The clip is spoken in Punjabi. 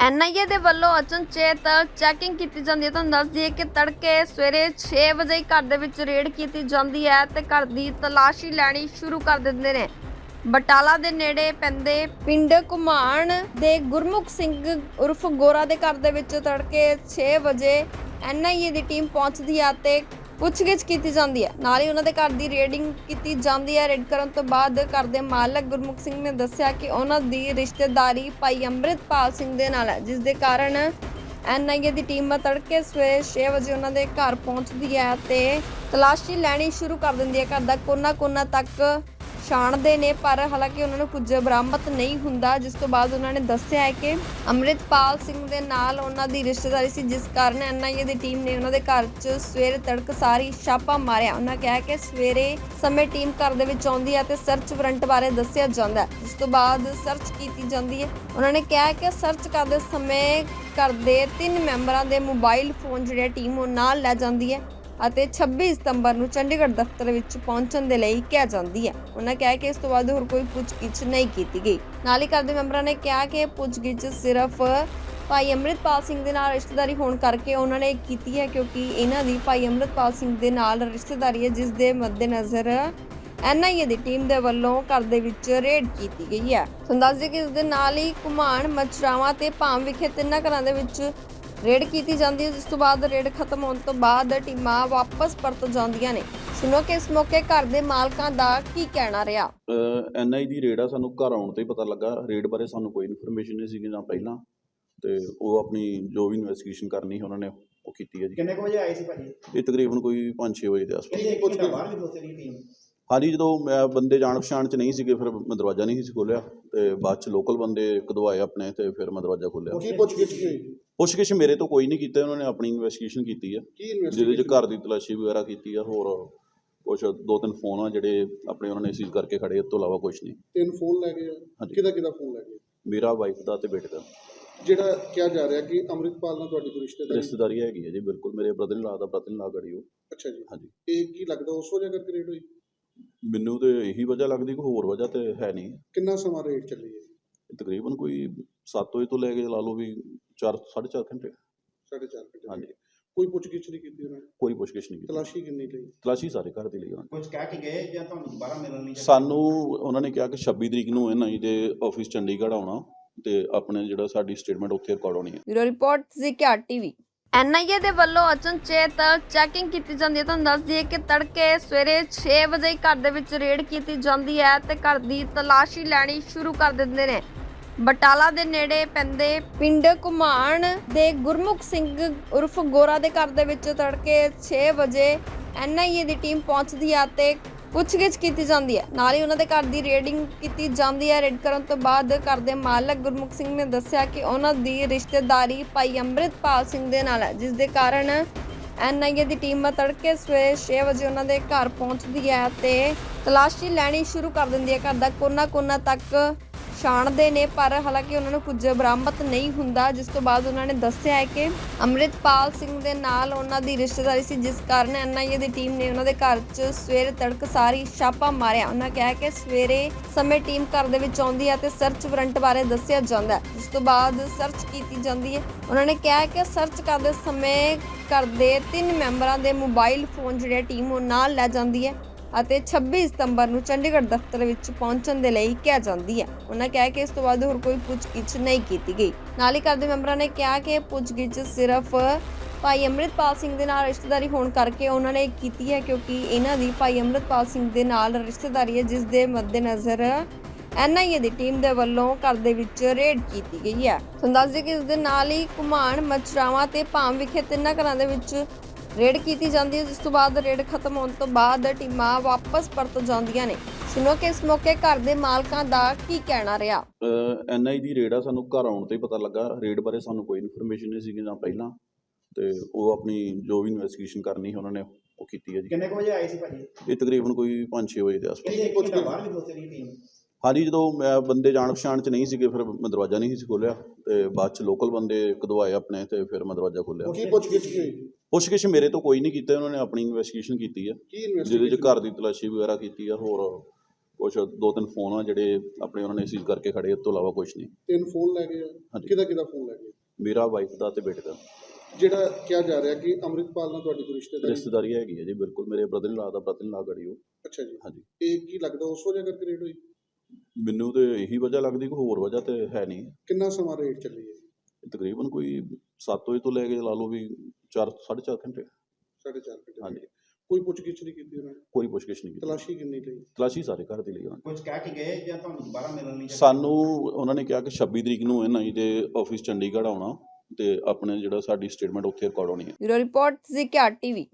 ਐਨਆਈਏ ਦੇ ਵੱਲੋਂ ਅਚਨਚੇਤ ਚੈਕਿੰਗ ਕੀਤੀ ਜਾਂਦੀ ਹੈ। ਤੁਹਾਨੂੰ ਦੱਸ ਦਈਏ ਕਿ ਤੜਕੇ ਸਵੇਰੇ 6 ਵਜੇ ਘਰ ਦੇ ਵਿੱਚ ਰੇਡ ਕੀਤੀ ਜਾਂਦੀ ਹੈ ਤੇ ਘਰ ਦੀ ਤਲਾਸ਼ੀ ਲੈਣੀ ਸ਼ੁਰੂ ਕਰ ਦਿੰਦੇ ਨੇ। ਬਟਾਲਾ ਦੇ ਨੇੜੇ ਪੈਂਦੇ ਪਿੰਡ ਘੁਮਾਣ ਦੇ ਗੁਰਮੁਖ ਸਿੰਘ ਉਰਫ ਗੋਰਾ ਦੇ ਘਰ ਦੇ ਵਿੱਚ ਤੜਕੇ 6 ਵਜੇ ਐਨਆਈਏ ਦੀ ਟੀਮ ਪਹੁੰਚਦੀ ਹੈ ਤੇ ਪੁੱਛਗਿੱਛ ਕੀਤੀ ਜਾਂਦੀ ਹੈ। ਨਾਲ ਹੀ ਉਹਨਾਂ ਦੇ ਘਰ ਦੀ ਰੇਡਿੰਗ ਕੀਤੀ ਜਾਂਦੀ ਹੈ। ਰੇਡ ਕਰਨ ਤੋਂ ਬਾਅਦ ਘਰ ਦੇ ਮਾਲਕ ਗੁਰਮੁਖ ਸਿੰਘ ਨੇ ਦੱਸਿਆ ਕਿ ਉਹਨਾਂ ਦੀ ਰਿਸ਼ਤੇਦਾਰੀ ਭਾਈ ਅੰਮ੍ਰਿਤਪਾਲ ਸਿੰਘ ਦੇ ਨਾਲ ਹੈ, ਜਿਸ ਦੇ ਕਾਰਨ ਐਨਆਈਏ ਦੀ ਟੀਮ ਤੜਕੇ ਸਵੇਰੇ 6 ਵਜੇ ਉਹਨਾਂ ਦੇ ਘਰ ਪਹੁੰਚਦੀ ਹੈ ਤੇ ਤਲਾਸ਼ੀ ਲੈਣੀ ਸ਼ੁਰੂ ਕਰ ਦਿੰਦੀ ਹੈ। ਘਰ ਦਾ ਕੋਨਾ-ਕੋਨਾ ਤੱਕ ਛਾਣਦੇ ਨੇ, ਪਰ ਹਾਲਾਂਕਿ ਉਹਨਾਂ ਨੂੰ ਕੁਝ ਬਰਾਮਦ ਨਹੀਂ ਹੁੰਦਾ। ਜਿਸ ਤੋਂ ਬਾਅਦ ਉਹਨਾਂ ਨੇ ਦੱਸਿਆ ਹੈ ਕਿ ਅੰਮ੍ਰਿਤਪਾਲ ਸਿੰਘ ਦੇ ਨਾਲ ਉਹਨਾਂ ਦੀ ਰਿਸ਼ਤੇਦਾਰੀ ਸੀ, ਜਿਸ ਕਾਰਨ ਐਨਆਈਏ ਦੀ ਟੀਮ ਨੇ ਉਹਨਾਂ ਦੇ ਘਰ 'ਚ ਸਵੇਰੇ ਤੜਕ ਸਾਰੀ ਛਾਪਾ ਮਾਰਿਆ। ਉਹਨਾਂ ਕਿਹਾ ਕਿ ਸਵੇਰੇ ਸਮੇਂ ਟੀਮ ਘਰ ਦੇ ਵਿੱਚ ਆਉਂਦੀ ਹੈ ਤੇ ਸਰਚ ਵਾਰੰਟ ਬਾਰੇ ਦੱਸਿਆ ਜਾਂਦਾ ਹੈ। ਜਿਸ ਤੋਂ ਬਾਅਦ ਸਰਚ ਕੀਤੀ ਜਾਂਦੀ ਹੈ। ਉਹਨਾਂ ਨੇ ਕਿਹਾ ਕਿ ਸਰਚ ਕਰਦੇ ਸਮੇਂ ਘਰ ਦੇ ਤਿੰਨ ਮੈਂਬਰਾਂ ਦੇ ਮੋਬਾਈਲ ਫੋਨ ਜਿਹੜੇ ਟੀਮ ਉਹ ਨਾਲ ਲੈ ਜਾਂਦੀ ਹੈ। ਅਤੇ 26 ਸਤੰਬਰ ਨੂੰ ਚੰਡੀਗੜ੍ਹ ਦਫ਼ਤਰ ਵਿੱਚ ਪਹੁੰਚਣ ਦੇ ਲਈ ਕਿਹਾ ਜਾਂਦੀ ਹੈ। ਉਹਨਾਂ ਕਿਹਾ ਕਿ ਇਸ ਤੋਂ ਬਾਅਦ ਹੋਰ ਕੋਈ ਪੁੱਛਗਿੱਛ ਨਹੀਂ ਕੀਤੀ ਗਈ। ਨਾਲ ਹੀ ਘਰ ਦੇ ਮੈਂਬਰਾਂ ਨੇ ਕਿਹਾ ਕਿ ਪੁੱਛਗਿੱਛ ਸਿਰਫ ਭਾਈ ਅੰਮ੍ਰਿਤਪਾਲ ਸਿੰਘ ਦੇ ਨਾਲ ਰਿਸ਼ਤੇਦਾਰੀ ਹੋਣ ਕਰਕੇ ਉਹਨਾਂ ਨੇ ਕੀਤੀ ਹੈ, ਕਿਉਂਕਿ ਇਹਨਾਂ ਦੀ ਭਾਈ ਅੰਮ੍ਰਿਤਪਾਲ ਸਿੰਘ ਦੇ ਨਾਲ ਰਿਸ਼ਤੇਦਾਰੀ ਹੈ, ਜਿਸ ਦੇ ਮੱਦੇਨਜ਼ਰ ਐਨਆਈਏ ਦੀ ਟੀਮ ਦੇ ਵੱਲੋਂ ਘਰ ਦੇ ਵਿੱਚ ਰੇਡ ਕੀਤੀ ਗਈ ਹੈ। ਤੁਹਾਨੂੰ ਦੱਸ ਦਈਏ ਕਿ ਇਸ ਦੇ ਨਾਲ ਹੀ ਘੁਮਾਣ ਮਚਰਾਵਾਂ ਤੇ ਭਾਮ ਵਿਖੇ ਤਿੰਨਾਂ ਘਰਾਂ ਦੇ ਵਿੱਚ ਰੇਡ ਕੀਤੀ ਜਾਂਦੀ ਹੈ ਜਿਸ ਤੋਂ ਬਾਅਦ ਰੇਡ ਖਤਮ ਹੋਣ ਤੋਂ ਬਾਅਦ ਟੀਮਾਂ ਵਾਪਸ ਪਰਤ ਜਾਂਦੀਆਂ ਨੇ। ਸੁਣੋ ਕਿ ਇਸ ਮੌਕੇ ਘਰ ਦੇ ਮਾਲਕਾਂ ਦਾ ਕੀ ਕਹਿਣਾ ਰਿਹਾ? ਐਨਆਈ ਦੀ ਰੇਡ ਆ ਸਾਨੂੰ ਘਰ ਆਉਣ ਤੇ ਹੀ ਪਤਾ ਲੱਗਾ। ਰੇਡ ਬਾਰੇ ਸਾਨੂੰ ਕੋਈ ਇਨਫੋਰਮੇਸ਼ਨ ਨਹੀਂ ਸੀਗੀ ਨਾ ਪਹਿਲਾਂ। ਤੇ ਉਹ ਆਪਣੀ ਜੋ ਵੀ ਇਨਵੈਸਟੀਗੇਸ਼ਨ ਕਰਨੀ ਹੈ ਉਹਨਾਂ ਨੇ ਉਹ ਕੀਤੀ ਹੈ ਜੀ। ਕਿੰਨੇ ਕੁ ਵਜੇ ਆਏ ਸੀ ਭਾਜੀ? ਇਹ ਤਕਰੀਬਨ ਕੋਈ 5-6 ਵਜੇ ਦੇ ਆਸ-ਪਾਸ। ਕਿੰਨੇ ਕੁ ਬਾਹਰ ਵੀ ਦੋਸਤ ਦੀ ਟੀਮ ਹਾਂਜੀ ਜਦੋਂ ਮੈਂ ਬੰਦੇ ਜਾਣ ਪਛਾਣ ਚ ਨਹੀਂ ਸੀਗੇ ਫਿਰ ਮੈਂ ਦਰਵਾਜ਼ਾ ਨਹੀਂ ਸੀ ਖੋਲਿਆ ਤੇ ਬਾਅਦ ਚ ਲੋਕਲ ਬੰਦੇ ਕਦਵਾਏ ਆਪਣੇ ਤੇ ਫਿਰ ਮੈਂ ਦਰਵਾਜ਼ਾ ਖੋਲਿਆ ਕੀ ਪੁੱਛ ਗਿੱਛ ਹੋਈ ਪੁੱਛ ਗਿੱਛ ਮੇਰੇ ਤੋਂ ਕੋਈ ਨਹੀਂ ਕੀਤਾ ਉਹਨਾਂ ਨੇ ਆਪਣੀ ਇਨਵੈਸਟੀਗੇਸ਼ਨ ਕੀਤੀ ਆ। ਕੀ ਜਿਹਦੇ ਚ ਘਰ ਦੀ ਤਲਾਸ਼ੀ ਵਗੈਰਾ ਕੀਤੀ ਆ ਹੋਰ ਕੁਛ ਦੋ ਤਿੰਨ ਫੋਨ ਆ ਜਿਹੜੇ ਆਪਣੇ ਉਹਨਾਂ ਨੇ ਸੀਜ਼ ਕਰਕੇ ਖੜੇ ਇਸ ਤੋਂ ਇਲਾਵਾ ਕੁਛ ਨਹੀਂ। ਤਿੰਨ ਫੋਨ ਲੈ ਗਏ ਆ? ਹਾਂਜੀ। ਕਿਹਦਾ ਕਿਹਦਾ ਫੋਨ ਲੈ ਗਏ? ਮੇਰਾ ਵਾਈਫ ਦਾ ਤੇ ਬੇਟੇ ਦਾ। ਜਿਹੜਾ ਕਿਹਾ ਜਾ ਰਿਹਾ ਕਿ ਅੰਮ੍ਰਿਤਪਾਲ ਨਾਲ ਤੁਹਾਡੀ ਕੋਈ ਰਿਸ਼ਤੇਦਾਰੀ? ਰਿਸ਼ਤੇਦਾਰੀ ਹੈਗੀ ਹੈ ਜੀ ਬਿਲਕੁਲ। ਮੇਰੇ ਬ੍ਰਦਰ ਇਨ ਲਾ ਦਾ ਬ੍ਰਦਰ ਇਨ ਲਾ ਗੜੀ ਉਹ। ਅੱਛਾ ਜੀ। ਹਾਂਜੀ। ਇਹ ਕੀ ਲੱਗਦਾ ਉਸ ਵਜ੍ਹਾ ਕਰਕੇ ਰੇਟ ਹੋਈ? ਮੈਨੂੰ ਤੇ ਇਹੀ ਵਜ੍ਹਾ ਲੱਗਦੀ ਕੋਈ ਹੋਰ ਵਜ੍ਹਾ ਤੇ ਹੈ ਨਹੀਂ। ਕਿੰਨਾ ਸਮਾਂ ਰੇਟ ਚੱਲੀ ਹੈ? ਤਕਰੀਬਨ ਕੋਈ 7 ਵਜੇ ਤੋਂ ਲੈ ਕੇ ਲਾ ਲਓ ਵੀ 4 4.5 ਘੰਟੇ। ਸਾਢੇ ਚਾਰ ਘੰਟੇ। ਹਾਂਜੀ। ਕੋਈ ਪੁੱਛ ਗਿੱਛ ਨਹੀਂ ਕੀਤੀ ਉਹਨਾਂ ਨੇ? ਕੋਈ ਪੁੱਛਗਿੱਛ ਨਹੀਂ ਕੀਤੀ। ਤਲਾਸ਼ੀ ਕਿੰਨੀ ਲਈ? ਤਲਾਸ਼ੀ ਸਾਰੇ ਘਰ ਦੀ ਲਈ ਉਹਨਾਂ ਨੇ। ਕੁਝ ਕਹਿ ਕੇ ਗਏ ਜਾਂ ਤੁਹਾਨੂੰ ਦੁਬਾਰਾ ਮਿਲਣ ਲਈ ਸਾਨੂੰ ਉਹਨਾਂ ਨੇ ਕਿਹਾ ਕਿ 26 ਤਰੀਕ ਨੂੰ ਇਹਨਾਂ ਜੀ ਦੇ ਆਫਿਸ ਚੰਡੀਗੜ੍ਹ ਆਉਣਾ ਤੇ ਆਪਣੇ ਜਿਹੜਾ ਸਾਡੀ ਸਟੇਟਮੈਂਟ ਉੱਥੇ ਰਿਕਾਰਡ ਹੋਣੀ ਹੈ। Bureau report Zikya TV. NIA ਦੇ ਵੱਲੋਂ ਅਚਨਚੇਤ ਚੈਕਿੰਗ ਕੀਤੀ ਜਾਂਦੀ ਹੈ। ਤੁਹਾਨੂੰ ਦੱਸ ਦਈਏ ਕਿ ਤੜਕੇ ਸਵੇਰੇ 6 ਵਜੇ ਹੀ ਘਰ ਦੇ ਵਿੱਚ ਰੇਡ ਕੀਤੀ ਜਾਂਦੀ ਹੈ ਤੇ ਘਰ ਦੀ ਤਲਾਸ਼ੀ ਲੈਣੀ ਸ਼ੁਰੂ ਕਰ ਦਿੰਦੇ ਨੇ। ਬਟਾਲਾ ਦੇ ਨੇੜੇ ਪੈਂਦੇ ਪਿੰਡ ਘੁਮਾਣ ਦੇ ਗੁਰਮੁਖ ਸਿੰਘ ਉਰਫ ਗੋਰਾ ਦੇ ਘਰ ਦੇ ਵਿੱਚ ਤੜਕੇ 6 ਵਜੇ ਐਨਆਈਏ ਦੀ ਟੀਮ ਪਹੁੰਚਦੀ ਹੈ ਤੇ ਪੁੱਛਗਿੱਛ ਕੀਤੀ ਜਾਂਦੀ ਹੈ ਨਾਲ ਹੀ ਉਹਨਾਂ ਦੇ ਘਰ ਦੀ ਰੇਡਿੰਗ ਕੀਤੀ ਜਾਂਦੀ ਹੈ ਰੇਡ ਕਰਨ ਤੋਂ ਬਾਅਦ ਘਰ ਦੇ ਮਾਲਕ ਗੁਰਮੁਖ ਸਿੰਘ ਨੇ ਦੱਸਿਆ ਕਿ ਉਹਨਾਂ ਦੀ ਰਿਸ਼ਤੇਦਾਰੀ ਭਾਈ ਅੰਮ੍ਰਿਤਪਾਲ ਸਿੰਘ ਦੇ ਨਾਲ ਹੈ, ਜਿਸ ਦੇ ਕਾਰਨ ਐਨਆਈਏ ਦੀ ਟੀਮ ਤੜਕੇ ਸਵੇਰੇ 6 ਵਜੇ ਉਹਨਾਂ ਦੇ ਘਰ ਪਹੁੰਚਦੀ ਹੈ ਤੇ ਤਲਾਸ਼ੀ ਲੈਣੀ ਸ਼ੁਰੂ ਕਰ ਦਿੰਦੀ ਹੈ। ਘਰ ਦਾ ਕੋਨਾ-ਕੋਨਾ ਤੱਕ ਛਾਣਦੇ ਨੇ, ਪਰ ਹਾਲਾਂਕਿ ਉਹਨਾਂ ਨੂੰ ਕੁਝ ਬਰਾਮਦ ਨਹੀਂ ਹੁੰਦਾ, ਜਿਸ ਤੋਂ ਬਾਅਦ ਉਹਨਾਂ ਨੇ ਦੱਸਿਆ ਹੈ ਕਿ ਅੰਮ੍ਰਿਤਪਾਲ ਸਿੰਘ ਦੇ ਨਾਲ ਉਹਨਾਂ ਦੀ ਰਿਸ਼ਤੇਦਾਰੀ ਸੀ, ਜਿਸ ਕਾਰਨ ਐਨਆਈਏ ਦੀ ਟੀਮ ਨੇ ਉਹਨਾਂ ਦੇ ਘਰ 'ਚ ਸਵੇਰੇ ਤੜਕ ਸਾਰੀ ਛਾਪਾ ਮਾਰਿਆ। ਉਹਨਾਂ ਕਿਹਾ ਕਿ ਸਵੇਰੇ ਸਮੇਂ ਟੀਮ ਘਰ ਦੇ ਵਿੱਚ ਆਉਂਦੀ ਹੈ ਤੇ ਸਰਚ ਵਾਰੰਟ ਬਾਰੇ ਦੱਸਿਆ ਜਾਂਦਾ ਹੈ, ਜਿਸ ਤੋਂ ਬਾਅਦ ਸਰਚ ਕੀਤੀ ਜਾਂਦੀ ਹੈ। ਉਹਨਾਂ ਨੇ ਕਿਹਾ ਕਿ ਸਰਚ ਕਰਦੇ ਸਮੇਂ ਘਰ ਦੇ ਤਿੰਨ ਮੈਂਬਰਾਂ ਦੇ ਮੋਬਾਈਲ ਫੋਨ ਜਿਹੜੇ ਟੀਮ ਉਹ ਨਾਲ ਲੈ ਜਾਂਦੀ ਹੈ। ਅਤੇ 26 ਸਤੰਬਰ ਨੂੰ ਚੰਡੀਗੜ੍ਹ ਦਫ਼ਤਰ ਵਿੱਚ ਪਹੁੰਚਣ ਦੇ ਲਈ ਕਿਹਾ ਜਾਂਦੀ ਹੈ। ਉਹਨਾਂ ਕਿਹਾ ਕਿ ਇਸ ਤੋਂ ਬਾਅਦ ਹੋਰ ਕੋਈ ਪੁੱਛਗਿੱਛ ਨਹੀਂ ਕੀਤੀ ਗਈ। ਨਾਲ ਹੀ ਘਰ ਦੇ ਮੈਂਬਰਾਂ ਨੇ ਕਿਹਾ ਕਿ ਪੁੱਛਗਿੱਛ ਸਿਰਫ ਭਾਈ ਅੰਮ੍ਰਿਤਪਾਲ ਸਿੰਘ ਦੇ ਨਾਲ ਰਿਸ਼ਤੇਦਾਰੀ ਹੋਣ ਕਰਕੇ ਉਹਨਾਂ ਨੇ ਕੀਤੀ ਹੈ, ਕਿਉਂਕਿ ਇਹਨਾਂ ਦੀ ਭਾਈ ਅੰਮ੍ਰਿਤਪਾਲ ਸਿੰਘ ਦੇ ਨਾਲ ਰਿਸ਼ਤੇਦਾਰੀ ਹੈ, ਜਿਸ ਦੇ ਮੱਦੇਨਜ਼ਰ ਐਨਆਈਏ ਦੀ ਟੀਮ ਦੇ ਵੱਲੋਂ ਘਰ ਦੇ ਵਿੱਚ ਰੇਡ ਕੀਤੀ ਗਈ ਹੈ। ਤੁਹਾਨੂੰ ਦੱਸ ਦਈਏ ਕਿ ਇਸ ਦੇ ਨਾਲ ਹੀ ਘੁਮਾਣ ਮਚਰਾਵਾਂ ਤੇ ਭਾਮ ਵਿਖੇ ਤਿੰਨਾਂ ਘਰਾਂ ਦੇ ਵਿੱਚ ਰੇਡ ਕੀਤੀ ਜਾਂਦੀ ਹੈ ਜਿਸ ਤੋਂ ਬਾਅਦ ਰੇਡ ਖਤਮ ਹੋਣ ਤੋਂ ਬਾਅਦ ਟੀਮਾਂ ਵਾਪਸ ਪਰਤ ਜਾਂਦੀਆਂ ਨੇ। ਸੁਣੋ ਕਿ ਇਸ ਮੌਕੇ ਘਰ ਦੇ ਮਾਲਕਾਂ ਦਾ ਕੀ ਕਹਿਣਾ ਰਿਹਾ? ਐਨਆਈ ਦੀ ਰੇਡ ਆ ਸਾਨੂੰ ਘਰ ਆਉਣ ਤੇ ਹੀ ਪਤਾ ਲੱਗਾ। ਰੇਡ ਬਾਰੇ ਸਾਨੂੰ ਕੋਈ ਇਨਫੋਰਮੇਸ਼ਨ ਨਹੀਂ ਸੀਗੀ ਨਾ ਪਹਿਲਾਂ। ਤੇ ਉਹ ਆਪਣੀ ਜੋ ਵੀ ਇਨਵੈਸਟੀਗੇਸ਼ਨ ਕਰਨੀ ਹੈ ਉਹਨਾਂ ਨੇ ਉਹ ਕੀਤੀ ਹੈ ਜੀ। ਕਿੰਨੇ ਕੁ ਵਜੇ ਆਏ ਸੀ ਭਾਜੀ? ਇਹ ਤਕਰੀਬਨ ਕੋਈ 5-6 ਵਜੇ ਦੇ ਆਸ-ਪਾਸ। ਕਿੰਨੇ ਕੁ ਬਾਹਰ ਵੀ ਦੋਸਤ ਦੀ ਟੀਮ ਹਾਂਜੀ ਜਦੋਂ ਮੈਂ ਬੰਦੇ ਜਾਣ ਪਛਾਣ ਚ ਨਹੀਂ ਸੀਗੇ ਫਿਰ ਮੈਂ ਦਰਵਾਜ਼ਾ ਨਹੀਂ ਸੀ ਖੋਲਿਆ ਤੇ ਬਾਅਦ ਚ ਲੋਕਲ ਬੰਦੇ ਕਦਵਾਏ ਆਪਣੇ ਤੇ ਫਿਰ ਮੈਂ ਦਰਵਾਜ਼ਾ ਖੋਲਿਆ ਕੀ ਪੁੱਛ ਗਿੱਛ ਹੋਈ? ਪੁੱਛ ਗਿੱਛ ਮੇਰੇ ਤੋਂ ਕੋਈ ਨਹੀਂ ਕੀਤਾ ਉਹਨਾਂ ਨੇ ਆਪਣੀ ਇਨਵੈਸਟੀਗੇਸ਼ਨ ਕੀਤੀ ਆ। ਕੀ ਜਿਹਦੇ ਚ ਘਰ ਦੀ ਤਲਾਸ਼ੀ ਵਗੈਰਾ ਕੀਤੀ ਆ ਹੋਰ ਕੁਛ ਦੋ ਤਿੰਨ ਫੋਨ ਆ ਜਿਹੜੇ ਆਪਣੇ ਉਹਨਾਂ ਨੇ ਸੀਜ਼ ਕਰਕੇ ਖੜੇ ਤੋਂ ਇਲਾਵਾ ਕੁਛ ਨਹੀਂ। ਤਿੰਨ ਫੋਨ ਲੈ ਗਏ ਆ? ਹਾਂਜੀ। ਕਿਹਦਾ ਕਿਹਦਾ ਫੋਨ ਲੈ ਗਏ? ਮੇਰਾ ਵਾਈਫ ਦਾ ਤੇ ਬੇਟੇ ਦਾ। ਜਿਹੜਾ ਕਿਹਾ ਜਾ ਰਿਹਾ ਕਿ ਅੰਮ੍ਰਿਤਪਾਲ ਨਾਲ ਤੁਹਾਡੀ ਕੋਈ ਰਿਸ਼ਤੇਦਾਰੀ? ਰਿਸ਼ਤੇਦਾਰੀ ਹੈਗੀ ਹੈ ਜੀ ਬਿਲਕੁਲ। ਮੇਰੇ ਬ੍ਰਦਰ ਇਨ ਲਾ ਦਾ ਬ੍ਰਦਰ ਇਨ ਲਾ ਗੜੀ ਉਹ। ਅੱਛਾ ਜੀ। ਹਾਂਜੀ। ਇਹ ਕੀ ਲੱਗਦਾ ਉਸ ਵਜ੍ਹਾ ਕਰਕੇ ਰੇਟ ਹੋਈ? ਮੈਨੂੰ ਤੇ ਇਹੀ ਵਜ੍ਹਾ ਲੱਗਦੀ ਕੋਈ ਹੋਰ ਵਜ੍ਹਾ ਤੇ ਹੈ ਨਹੀਂ। ਕਿੰਨਾ ਸਮਾਂ ਰੇਟ ਚੱਲੀ ਹੈ? ਤਕਰੀਬਨ ਕੋਈ 7 ਵਜੇ ਤੋਂ ਲੈ ਕੇ ਲਾ ਲਓ ਵੀ 4 4.5 ਘੰਟੇ। ਸਾਢੇ ਚਾਰ ਘੰਟੇ ਹਾਂਜੀ। ਕੋਈ ਪੁੱਛਗਿੱਛ ਨਹੀਂ ਕੀਤੀ ਉਹਨਾਂ? ਨੇ ਕੋਈ ਪੁੱਛਗਿੱਛ ਨਹੀਂ ਕੀਤੀ। ਤਲਾਸ਼ੀ ਕਿੰਨੀ ਲਈ? ਤਲਾਸ਼ੀ ਸਾਰੇ ਘਰ ਦੀ ਲਈ ਉਹਨਾਂ ਨੇ ਕੁਝ ਕਹਿ ਕੇ ਗਏ ਜਾਂ ਤੁਹਾਨੂੰ ਦੁਬਾਰਾ ਮਿਲਣ ਲਈ? ਜਾਂ- ਸਾਨੂੰ ਉਹਨਾਂ ਨੇ ਕਿਹਾ ਕਿ 26 ਤਰੀਕ ਨੂੰ ਇਹਨਾਂ ਜੀ ਦੇ ਆਫਿਸ ਚੰਡੀਗੜ੍ਹ ਆਉਣਾ ਤੇ ਆਪਣੇ ਜਿਹੜਾ ਸਾਡੀ ਸਟੇਟਮੈਂਟ ਉੱਥੇ ਰਿਕਾਰਡ ਹੋਣੀ ਹੈ। Bureau report Zikya TV.